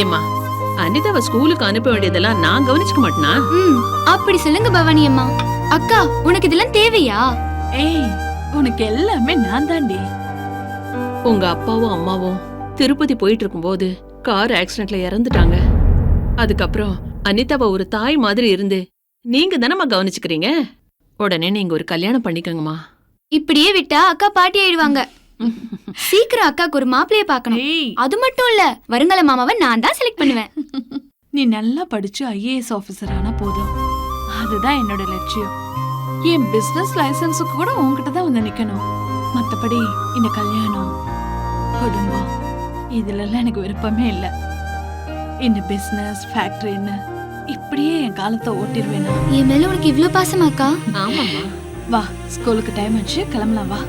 ஏமா அனிதாவை ஸ்கூலுக்கு அனுப்ப வேண்டியதெல்லாம் நான் கவனிச்சுக்க மாட்டேனா? ம் அப்படி சொல்லுங்க பவானி அம்மா. அக்கா உனக்கு இதெல்லாம் தேவையா? ஏய் உனக்கு எல்லாமே நான் தாண்டி. உங்க அப்பாவும் அம்மாவும் திருப்பதி போயிட்டு இருக்கும்போது கார் ஆக்சிடென்ட்ல இறந்துட்டாங்க. அதுக்கப்புறம் அனிதாவை ஒரு தாய் மாதிரி இருந்து நீங்க தானம்மா கவனிச்சுக்கிறீங்க? உடனே நீங்க ஒரு கல்யாணம் பண்ணிக்கோங்கம்மா. இப்படியே விட்டா அக்கா பாட்டி ஆயிடுவாங்க. சீக்கிரம் அக்காக்கு ஒரு மாப்பிளைய பார்க்கணும். அது மட்டும் இல்ல வருங்கால மாமாவை நான் தான் செலக்ட் பண்ணுவேன். நீ நல்லா படிச்சு ஐஏஎஸ் ஆபீசர் ஆனா போதும். அதுதான் என்னோட லட்சியம். என் பிசினஸ் லைசன்ஸுக்கு கூட உன்கிட்ட தான் வந்து நிக்கணும். மத்தபடி இந்த கல்யாணம் குடும்பம் இதுல எல்லாம் எனக்கு விருப்பமே இல்ல. இந்த பிசினஸ் ஃபேக்டரின்னு இப்படியே என் காலத்தை ஓட்டிடுவேனா என் மேல உனக்கு இவ்ளோ பாசமா அக்கா? ஆமாம்மா. வா ஸ்கூலுக்கு டைம் ஆச்சு கிளம்பலாம் வா.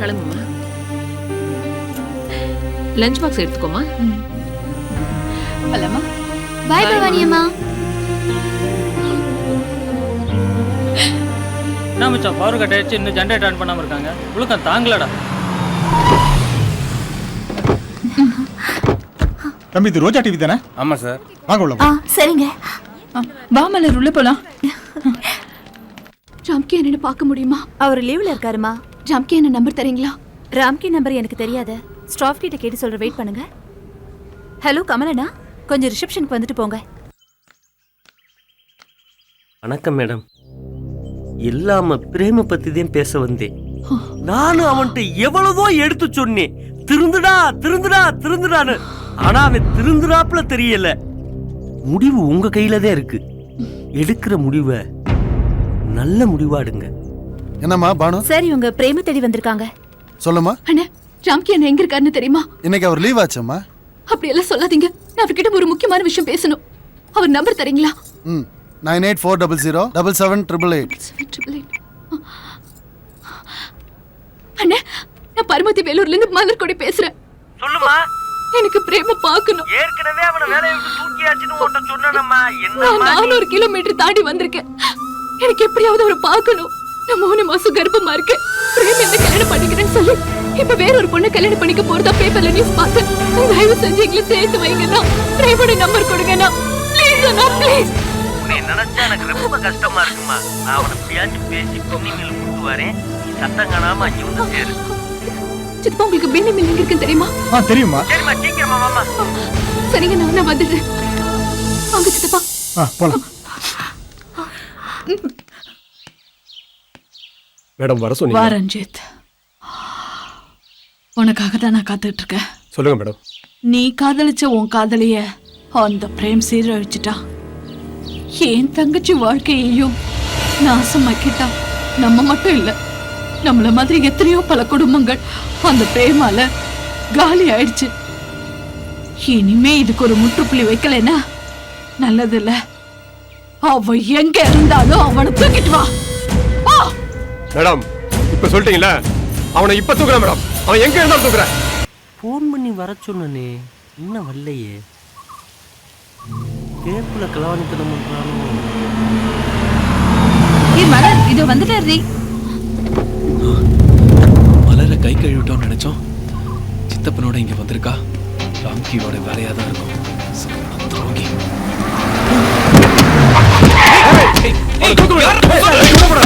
கிளம்புமா? லஞ்ச் பாக்ஸ் எடுத்துக்கோமா? ம். போலாமா பாய் பவானி அம்மா. என்ன மச்சான் பவர் கட் ஆயிடுச்சு இன்னும் ஜென்ரேட் ஆன் பண்ணாம இருக்காங்க. உழுக்கம் தாங்கலடா. தம்பி இது ரோஜா டிவி தானே? ஆமா சார் வாங்க உள்ள ஆ சரிங்க. வா மலர் உள்ள போலாம். ராம்கி என்ன பார்க்க முடியுமா? அவர் லீவ்ல இருக்காருமா? ராம்கி என்ன நம்பர் தரீங்களா? ராம்கி நம்பர் எனக்கு தெரியாது. ஸ்டாஃப் கிட்ட கேட்டு சொல்ற வெயிட் பண்ணுங்க. ஹலோ கமலண்ணா கொஞ்சம் ரிசப்ஷனுக்கு வந்துட்டு போங்க. வணக்கம் மேடம். இல்லாம பிரேம பத்தி தான் பேச வந்தேன். நானும் அவன்கிட்ட எவ்வளவோ எடுத்து சொன்னேன். திருந்துடா திருந்துடா திருந்துடான்னு. ஆனா அவன் திருந்துடாப்புல தெரியல. முடிவு உங்க கையில தான் இருக்கு. எடுக்கிற முடிவை நல்ல முடிவா எடுங்க. என்னம்மா பானு? சரி உங்க பிரேம தேடி வந்திருக்காங்க. சொல்லுமா அண்ணா ராம்கி என்ன எங்க இருக்காருன்னு தெரியுமா? இன்னைக்கு அவர் லீவ் ஆச்சம்மா. அப்படி எல்லாம் சொல்லாதீங்க. நான் அவர்கிட்ட ஒரு முக்கியமான விஷயம் பேசணும். அவர் நம்பர் தரீங்களா? ம் nine eight four double zero double seven triple eight. Triple eight. அண்ணே நான் பரமத்தி வேலூர்ல இருந்து மலர்கொடி பேசுறேன். சொல்லுமா எனக்கு பிரேம பார்க்கணும். ஏற்கனவே அவனை வேலையை விட்டு தூக்கியாச்சுன்னு உன்ட்ட சொன்னேனம்மா. நான் நானூறு கிலோமீட்டர் தாண்டி வந்திருக்கேன். எனக்கு எப்படியாவது அவரை பார்க்கணும். நான் மூணு மாசம் கர்ப்பமா இருக்கேன் பிரேம் என்ன கல்யாணம் பண்ணிக்கிறேன்னு சொல்லி இப்ப வேற ஒரு பொண்ணு கல்யாணம் பண்ணிக்க போறதா பேப்பர்ல நியூஸ் பார்த்தேன் தயவு செஞ்சு எங்களை சேர்த்து வைங்கண்ணா. பிரேமோட நம்பர் கொடுங்கண்ணா. ப்ளீஸ் அண்ணா ப்ளீஸ் உன்னை நினைச்சா எனக்கு ரொம்ப கஷ்டமா இருக்குமா? நான் அவனை எப்படியாச்சும் பேசி பொன்னி மேல கூட்டு வரேன். நீ சத்தம் காணாம அங்கே வந்து சேரு. சித்தப்பா உங்களுக்கு பின்னி மில்லிங் இருக்குன்னு தெரியுமா? ஆ தெரியுமா? சரிம்மா சீக்கிரமா வாமா சரிங்க நான் நான் வந்துடுறேன். வாங்க சித்தப்பா. ஆ போலாம். மேடம் வர வா சொன்னீங்க ரஞ்சித். உனக்காக தான் நான் காத்துட்டு இருக்கேன் சொல்லுங்க மேடம். நீ காதலிச்ச உன் காதலிய அந்த பிரேம் சீரழிச்சிட்டா? என் தங்கச்சி வாழ்க்கையையும் நாசமாக்கிட்டா? நம்ம மட்டும் இல்ல நம்மள மாதிரி எத்தனையோ பல குடும்பங்கள் அந்த பிரேமால காலி ஆயிடுச்சு. இனிமே இதுக்கு ஒரு முற்றுப்புள்ளி வைக்கலைன்னா நல்லது இல்ல அவ எங்க இருந்தாலும் அவனை தூக்கிட்டு வா. வா மேடம் இப்ப சொல்லிட்டீங்களா அவனை இப்ப தூக்குறேன் மேடம். அவன் எங்க இருந்தாலும் தூக்குறேன். ஃபோன் பண்ணி வர சொன்னனே இன்னும் வரலையே. கேப்புல கலவாணித்தனம் பண்றானோ? மலர் இது வந்துட்டாரு மலரை கை கழுவிட்டோம்னு நினைச்சோம். சித்தப்பனோட இங்க வந்திருக்கா. ராம்கியோட வேலையா தான் இருக்கும் துரோகி. அவனை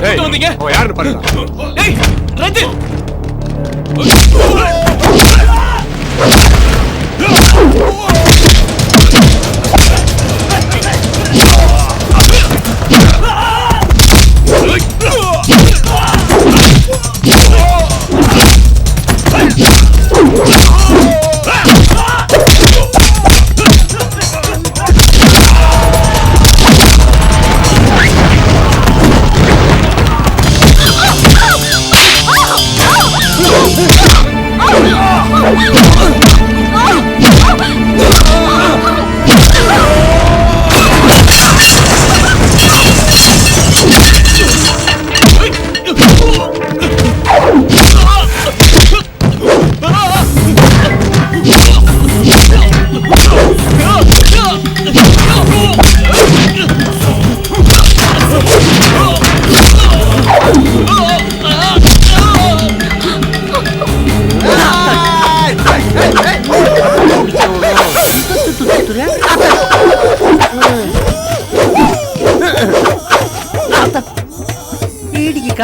கூட்டு வந்தீங்க? டேய் ரஞ்சித்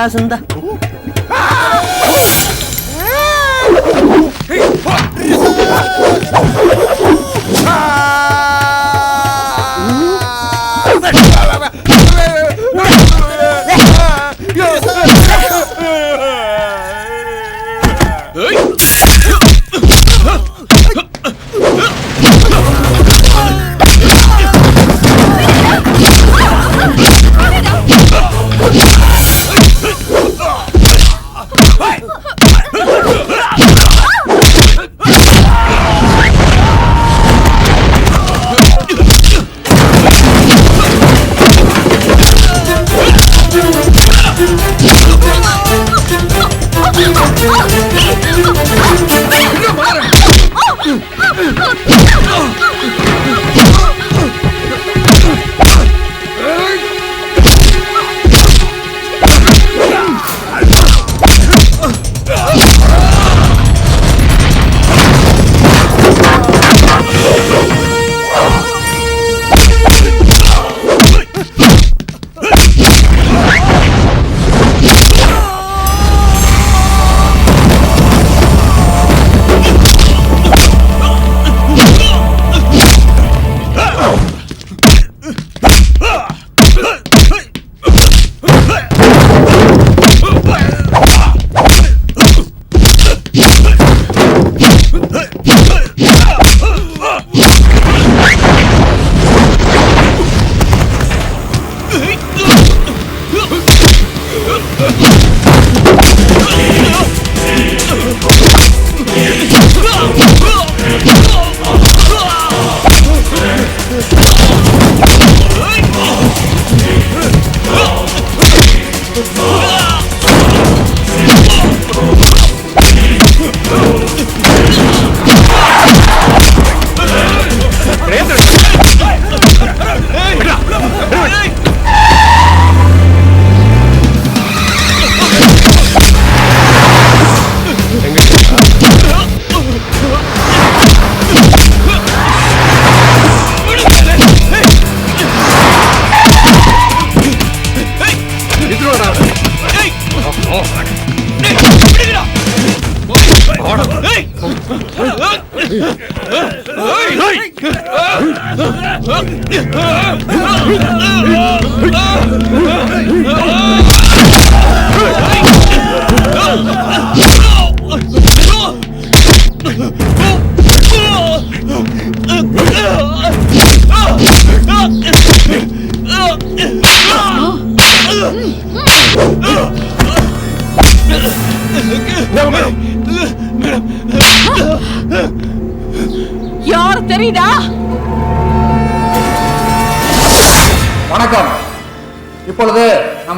காசுந்தா யார்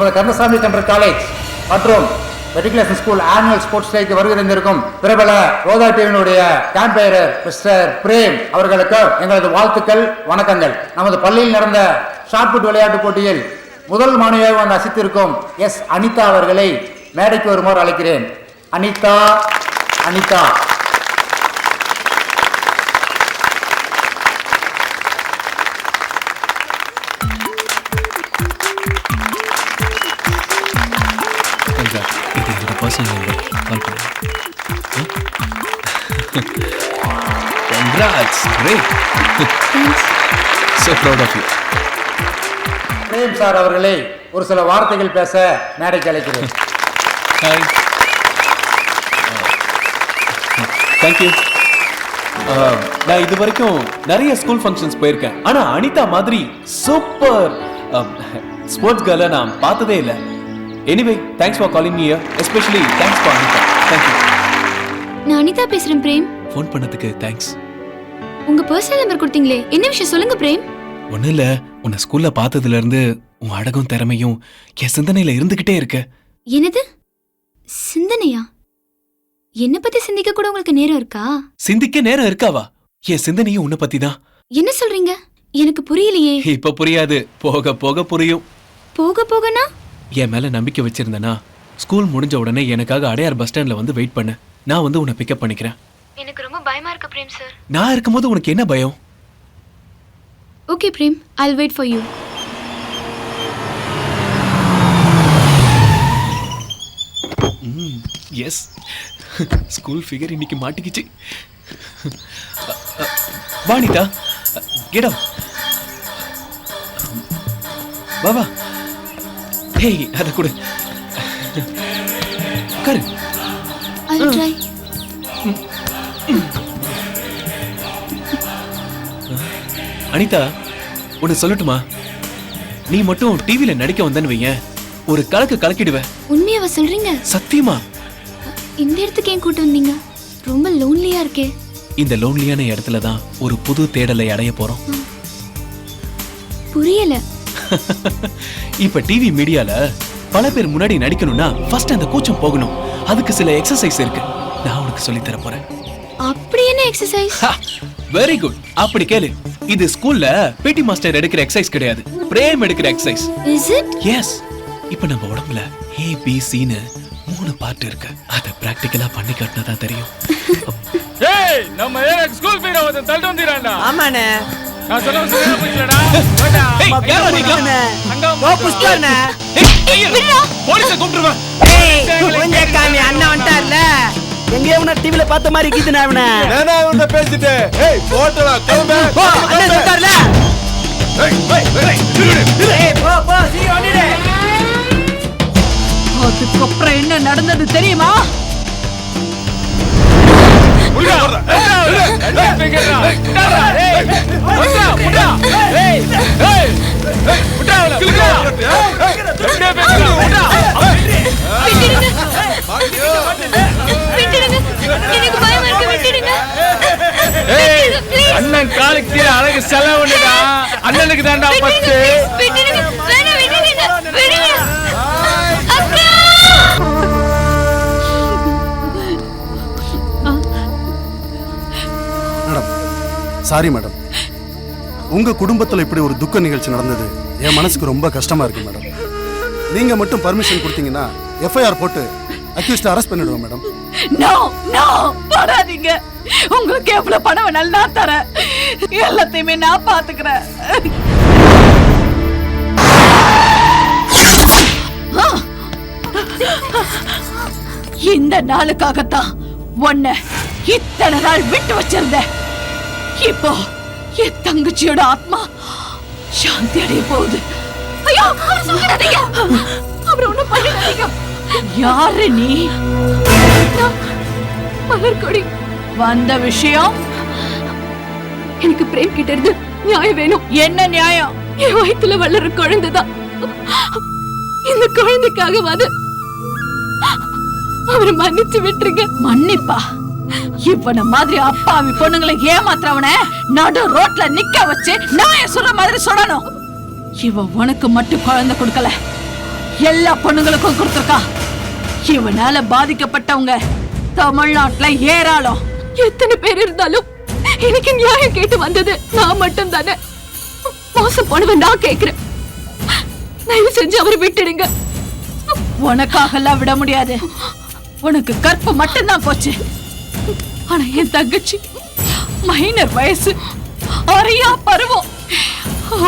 நமது கந்தசாமி சென்ட்ரல் காலேஜ் மற்றும் மெட்ரிகுலேஷன் ஸ்கூல் ஆனுவல் ஸ்போர்ட்ஸ் டேக்கு வருகிறந்திருக்கும் பிரபல ரோதா டிவியினுடைய கேம்பையர் மிஸ்டர் பிரேம் அவர்களுக்கு எங்களது வாழ்த்துக்கள் வணக்கங்கள். நமது பள்ளியில் நடந்த ஷாட்புட் விளையாட்டுப் போட்டியில் முதல் மாணவியாக வந்து அசித்திருக்கும் எஸ் அனிதா அவர்களை மேடைக்கு வருமாறு அழைக்கிறேன். Anitha Anitha. Congrats great so proud of you. Prem sir அவர்களை ஒரு சில வார்த்தைகள் பேச மேடைக்கு அழைக்கிறேன். ஹாய் தேங்க்யூ நான் இது வரைக்கும் நிறைய ஸ்கூல் ஃபங்க்ஷன்ஸ் போயிருக்கேன். ஆனா அனிதா மாதிரி சூப்பர் ஸ்போர்ட்ஸ் கேர்ல நான் பார்த்ததே இல்லை. Anyway thanks for calling me especially thanks for Anitha thank you நான் அனிதா பேசுறேன் பிரேம். ஃபோன் பண்ணதுக்கு தேங்க்ஸ் உங்க பர்சனல் நம்பர் கொடுத்தீங்களே. என்ன விஷயம் சொல்லுங்க பிரேம். ஒன்றும் இல்லை. உன்னை ஸ்கூல்ல பார்த்ததுல இருந்து உன் அழகும் திறமையும் என் சிந்தனையில இருந்துகிட்டே இருக்கு. என்னது? சிந்தனையா? என்ன பத்தி சிந்திக்க கூட உங்களுக்கு நேரம் இருக்கா? சிந்திக்க நேரம் இருக்காவா? என் சிந்தனையும் உன்னை பத்தி தான் என்ன சொல்றீங்க? எனக்கு புரியலையே. இப்ப புரியாது. போக போக புரியும். போக போகனா? என் மேல நம்பிக்கை வச்சிருந்தனா? ஸ்கூல் முடிஞ்ச உடனே எனக்காக அடையார் பஸ் ஸ்டாண்ட்ல வந்து வெயிட் பண்ணு. நான் வந்து உன்னை பிக்கப் பண்ணிக்கிறேன். எனக்கு ரொம்ப பயமா இருக்கு பிரேம் சார் நான் இருக்கும்போது உனக்கு என்ன பயம்? Okay Prem. I'll wait for you S school figure இன்னைக்கு மாட்டிக்கிச்சு. வாணிதா கெடம் வா வா. ஹேய் அத கொடு. உட்காரு. ஐ ட்ரை அனிதா ஒன்னு சொல்லட்டுமா? நீ மட்டும் டிவில நடிக்க வந்தேன்னு வையேன் ஒரு கலக்கு கலக்கிடுவ. உண்மையாவா சொல்றீங்க? சத்தியமா? இந்த இடத்துக்கு ஏன் கூட்டு வந்தீங்க? ரொம்ப லோன்லியா இருக்கே. இந்த லோன்லியான இடத்துல தான் ஒரு புது தேடலை அடைய போறோம். புரியல. இப்ப டிவி மீடியால பல பேர் முன்னாடி நடிக்கணும்னா ஃபர்ஸ்ட் அந்த கூச்சம் போகணும். அதுக்கு சில எக்ஸசைஸ் இருக்கு. நான் உனக்கு சொல்லி தர போறேன். அப்படி என்ன எக்ஸசைஸ் வெரி குட் அப்படி கேளு. இது ஸ்கூல்ல பிடி மாஸ்டர் எடுக்கிற எக்ஸசைஸ் கிடையாது. பிரேம் எடுக்கிற எக்ஸசைஸ் இஸ் இட் எஸ் இப்ப நம்ம உடம்புல ஏ பி சின்னு மூணு பார்ட் இருக்கு. அத பிராக்டிகலா பண்ணி காட்டினா தான் தெரியும். ஏய் நம்ம ஏரியாக்கு ஸ்கூல் ஃபீரை ஒருத்தன் தள்ளிட்டு வந்துடுறான்டா ஆமாண்ணே. நான் சொல்ல சரியா போடா. ஏய், யாரா நீங்க? அங்க புஷ்டர்ண்ணே ஏய், போலீஸை கூப்பிட்டுருவேன் ஏய் காமி அண்ணா வந்துட்டார்ல எங்கேயோ உன்ன டிவில பார்த்த மாதிரி இருக்குது நான் அவனை நானா பேசிட்டு ஏய் போட்டடா கிளம்பு போ அண்ணன் வந்துட்டார்ல ஏய் போ போ சீக்கிரம் வந்துடு அதுக்கப்புறம் என்ன நடந்தது தெரியுமா. ஏய், அண்ணன் காலுக்கு கீழே அழகு செலவுடா அண்ணனுக்கு தான்டா பத்து சாரி மேடம் உங்க குடும்பத்தில் இப்படி ஒரு துக்க நிகழ்ச்சி நடந்தது என் மனசுக்கு ரொம்ப கஷ்டமா இருக்கு மேடம் நீங்க மட்டும் பர்மிஷன் கொடுத்தீங்கன்னா எஃப்ஐஆர் போட்டு அக்யூஸ்ட் அரெஸ்ட் பண்ணிடுவோம் மேடம் நோ நோ போடாதீங்க. உங்களுக்கு எவ்வளவு பணம் வேணாலும் நான் தரேன். எல்லாத்தையுமே நான் பாத்துக்கிறேன் இந்த நாளுக்காகத்தான் உன்னை இத்தனை நாள் விட்டு வச்சிருந்தேன். இப்போ என் தங்கச்சியோட ஆத்மா சாந்தி அடைய போகுது. ஐயோ அவர் சொல்லாதீங்க அவர் ஒண்ணும் பண்ணிடாதீங்க. யாரு நீ? மலர்கொடி. வந்த விஷயம்? எனக்கு பிரேம் கிட்ட இருந்து நியாயம் வேணும். என்ன நியாயம்? என் வயித்துல வளர குழந்தைதான். இந்த குழந்தைக்காகவாது அவரை மன்னிச்சு விட்டுருங்க. மன்னிப்பா. இவன மாதிரி அப்பாவி பொண்ணுங்களை ஏமாத்துறவன நடு ரோட்ல நிக்க வச்சு நான் சொல்ற மாதிரி சொல்லணும். இவ உனக்கு மட்டும் குழந்தை கொடுக்கல. எல்லா பொண்ணுங்களுக்கும் கொடுத்துருக்கா. இவனால பாதிக்கப்பட்டவங்க தமிழ்நாட்டுல ஏராளம். எத்தனை பேர் இருந்தாலும் எனக்கு நியாயம் கேட்டு வந்தது நான் மட்டும் தானே மோசம் போனவன் நான் கேக்குறேன் தயவு செஞ்சு அவரை விட்டுடுங்க. உனக்காகலாம் விட முடியாது. உனக்கு கற்பு மட்டும்தான் போச்சு. ஆனா என் தங்கச்சி மைனர் வயசு அறையா பருவம்.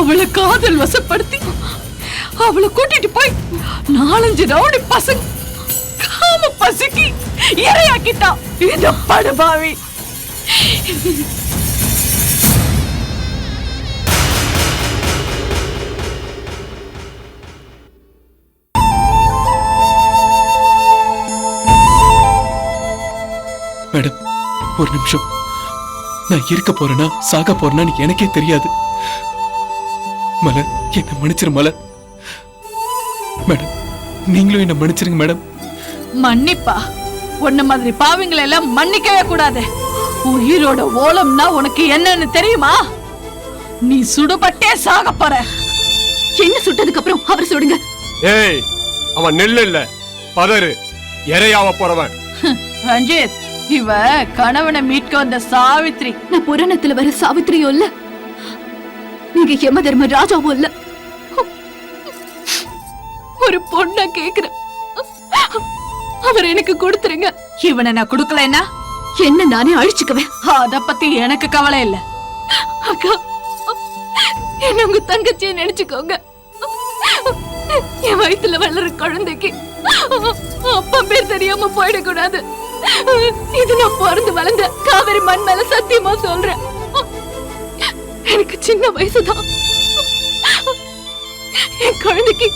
அவளை காதல் வசப்படுத்தி அவளை கூட்டிட்டு போய் நாலஞ்சு ரவுடி பசங்க காம பசுக்கி இரையாக்கிட்டா. இந்த படுபாவி மேடம் ஒரு நிமிஷம். நான் இருக்க போறேனா சாக போறேனான்னு எனக்கே தெரியாது. மலர் என்ன மன்னிச்சிரு மலர். மேடம் நீங்களும் என்ன மன்னிச்சிருங்க மேடம். மன்னிப்பா. உன்ன மாதிரி பாவிங்களை எல்லாம் மன்னிக்கவே கூடாது. உயிரோட ஓலம்னா உனக்கு என்னன்னு தெரியுமா? நீ சுடுபட்டே சாக போற. என்ன சுட்டதுக்கு அப்புறம் அவர் சுடுங்க. ஏய் அவன் நெல் இல்ல. பதறு. இறையாவ போறவன். ரஞ்சித் இவ கணவனை மீட்க வந்த சாவித்ரி. நான் புராணத்துல வர சாவித்திரியோ இல்ல. நீங்க யம தர்ம ராஜாவும் இல்ல. ஒரு பொண்ண கேக்குறேன். அவர் எனக்கு கொடுத்துருங்க. இவனை நான் கொடுக்கலன்னா? என்ன நானே அழிச்சுக்குவேன். அத பத்தி எனக்கு கவலை இல்ல. அக்கா என்ன உங்க தங்கச்சியை நினைச்சுக்கோங்க. என் வயித்துல வளர குழந்தைக்கு அப்பா பேர் தெரியாம போயிடக்கூடாது. இது நான் பிறந்து வளர்ந்த காவிரி மண் மேல சத்தியமா சொல்றேன். எனக்கு சின்ன வயசுதான் என் குழந்தைக்கு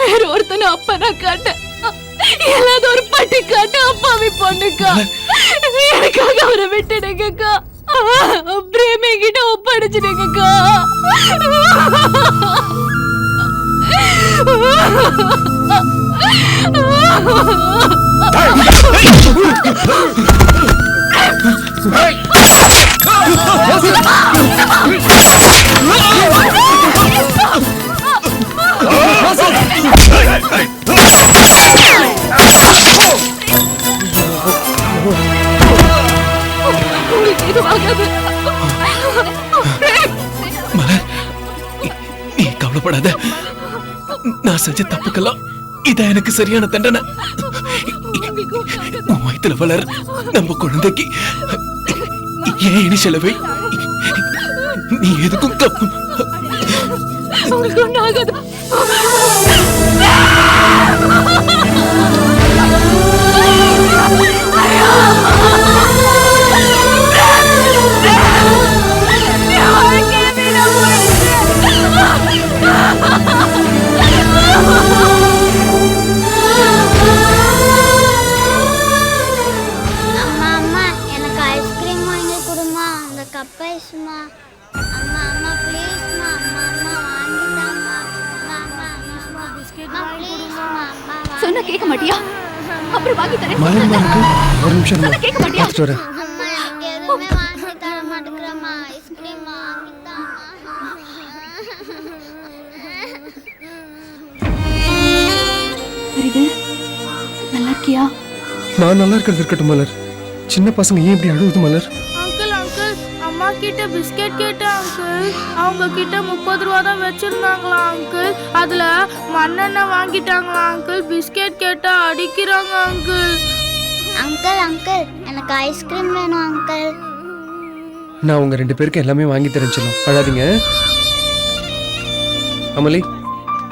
வேற ஒருத்தனை அப்பா நான் காட்டேன் ஏதாவது ஒரு பட்டி காட்ட அப்பாவி பொண்ணுக்கா எனக்காக அவரை விட்டுடுங்கக்கா பிரேமே கிட்ட ஒப்படைச்சிடுங்கக்கா Hey! நீ- நீ கவலைப்படாத நான் செஞ்ச தப்புக்கெல்லாம் இதான் எனக்கு சரியான தண்டனை உன் வயித்துல வளர் நம்ம குழந்தைக்கு ஏன் இனி செலவை? நீ எதுக்கும் தப்பு உங்களுக்கு ஒன்றாகாத நல்லா இருக்கியா நான் நல்லா இருக்கிறது இருக்கட்டும் மலர். சின்ன பசங்க ஏன் இப்படி அழுகுது மலர்? அங்கிள் அங்கிள் அம்மா கிட்ட பிஸ்கெட் கேட்டேன் அங்கிள். அவங்க கிட்ட முப்பது ரூபா தான் வச்சிருந்தாங்களா அங்கிள்? அதுல மண்ணெண்ணெய் வாங்கிட்டாங்களா அங்கிள்? பிஸ்கெட் கேட்டா அடிக்கிறாங்க அங்கிள். Uncle uncle. எனக்கு ஐஸ்கிரீம் வேணும் அங்கிள். நான் உங்க ரெண்டு பேருக்கு எல்லாமே வாங்கி தரேன் செல்லம் அழாதீங்க. அமலி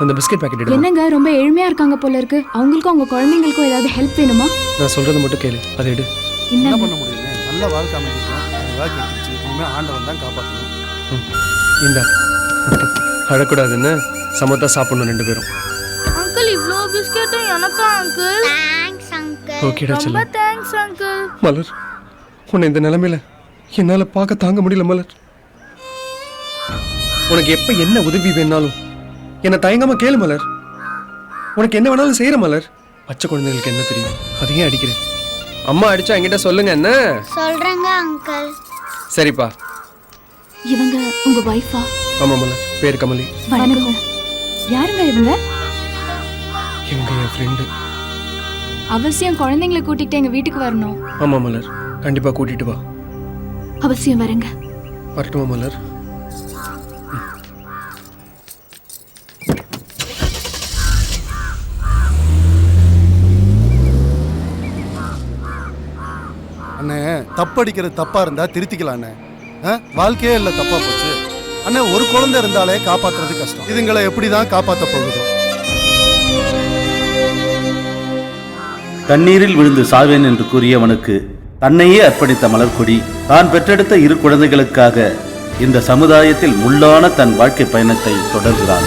அந்த பிஸ்கெட் பாக்கெட் எடு என்னங்க ரொம்ப ஏழ்மையா இருக்காங்க போல இருக்கு. அவங்களுக்கும் அவங்க குழந்தைங்களுக்கும் ஏதாவது ஹெல்ப் வேணுமா? நான் சொல்றதை மட்டும் கேளு. அதை எடு. என்ன? பண்ண முடியுங்க? நல்ல வாழ்க்கை அது இனிமேல் ஆண்டவன் தான் காப்பாற்றணும். இந்தா. அழக்கூடாதுன்னு சமத்தா சாப்பிடணும் ரெண்டு பேரும். அங்கிள் இவ்ளோ பிஸ்கெட்டும் எனக்கா அங்கிள்? ஓகேடா ரொம்ப செல்லம். Thanks uncle. மலர் உன்னை இந்த நிலைமையில என்னால பார்க்க தாங்க முடியல மலர். உனக்கு எப்ப என்ன உதவி வேணாலும் என்ன தயங்காம கேளு மலர். உனக்கு என்ன வேணாலும் செய்யற மலர். பச்சை குழந்தைகளுக்கு என்ன தெரியும்? அதையே அடிக்கிறேன் அம்மா அடிச்சா என்கிட்ட சொல்லுங்க என்ன? சொல்றேங்க அங்கிள். சரிப்பா. இவங்க உங்க வைஃபா ஆமா மலர். பேர் கமலி. வணக்கம். யாருங்க இவங்க? இவங்க என் ஃப்ரெண்டு அவசியம் குழந்தைங்களை கூட்டிட்டு எங்க வீட்டுக்கு வரணும். ஆமா மலர். கண்டிப்பா கூட்டிட்டு வா. அவசியம் வரேங்க. வரட்டுமா மலர்? அண்ணே தப்படிக்கிறது தப்பா இருந்தா திருத்திக்கலாம் அண்ணே. ஆ? வாழ்க்கையே இல்லை தப்பா போச்சு. அண்ணே ஒரு குழந்தை இருந்தாலே காப்பாத்துறது கஷ்டம். இதுங்களை எப்படி தான் காப்பாற்ற போகுதோ? தண்ணீரில் விழுந்து சாவேன் என்று கூறியவனுக்கு தன்னையே அர்ப்பணித்த மலர்கொடி தான் பெற்றெடுத்த இரு குழந்தைகளுக்காக இந்த சமுதாயத்தில் முள்ளான தன் வாழ்க்கை பயணத்தை தொடர்கிறான்.